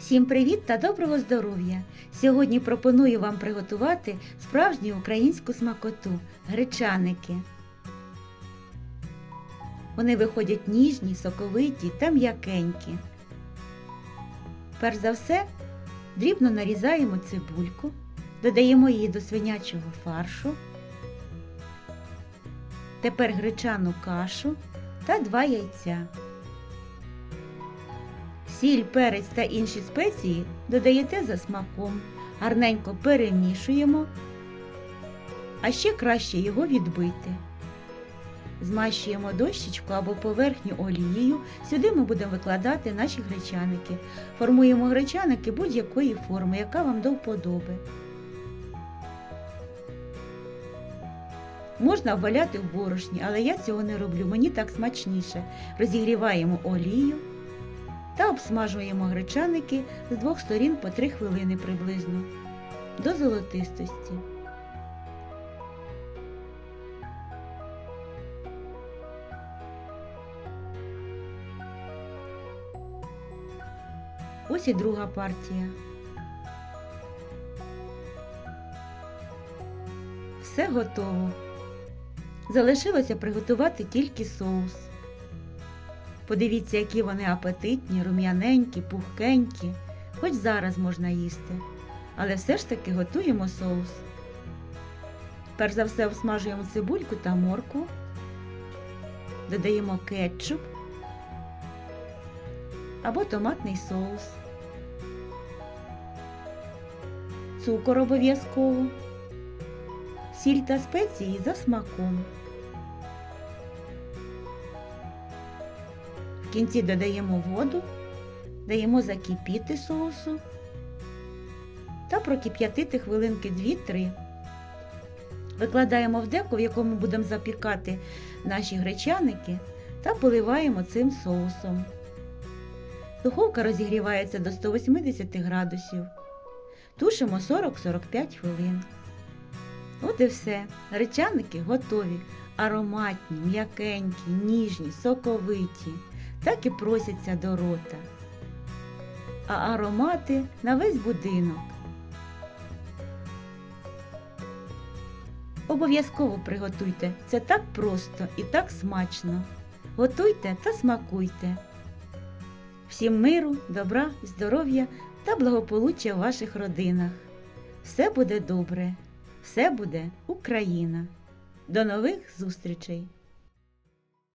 Всім привіт та доброго здоров'я! Сьогодні пропоную вам приготувати справжню українську смакоту гречаники. Вони виходять ніжні, соковиті та м'якенькі. Перш за все, дрібно нарізаємо цибульку, додаємо її до свинячого фаршу. Тепер гречану кашу та два яйця. Сіль, перець та інші спеції додаєте за смаком, гарненько перемішуємо, а ще краще його відбити. Змащуємо дощечку або поверхню олією. Сюди ми будемо викладати наші гречаники. Формуємо гречаники будь-якої форми, яка вам до вподоби. Можна вваляти в борошні, але я цього не роблю, мені так смачніше. Розігріваємо олію та обсмажуємо гречаники з двох сторін по 3 хвилини приблизно до золотистості. Ось і друга партія. Все готово. Залишилося приготувати тільки соус. Подивіться, які вони апетитні, рум'яненькі, пухкенькі. Хоч зараз можна їсти. Але все ж таки готуємо соус. Перш за все обсмажуємо цибульку та морку. Додаємо кетчуп або томатний соус. Цукор обов'язково. Сіль та спеції за смаком. В кінці додаємо воду, даємо закипіти соусу та прокип'ятити хвилинки 2-3. Викладаємо в деко, в якому будемо запікати наші гречаники, та поливаємо цим соусом. Духовка розігрівається до 180 градусів. Тушимо 40-45 хвилин. От і все. Гречаники готові, ароматні, м'якенькі, ніжні, соковиті так і просяться до рота. А аромати на весь будинок. Обов'язково приготуйте. Це так просто і так смачно. Готуйте та смакуйте. Всім миру, добра, здоров'я та благополуччя в ваших родинах. Все буде добре, все буде Україна. До нових зустрічей!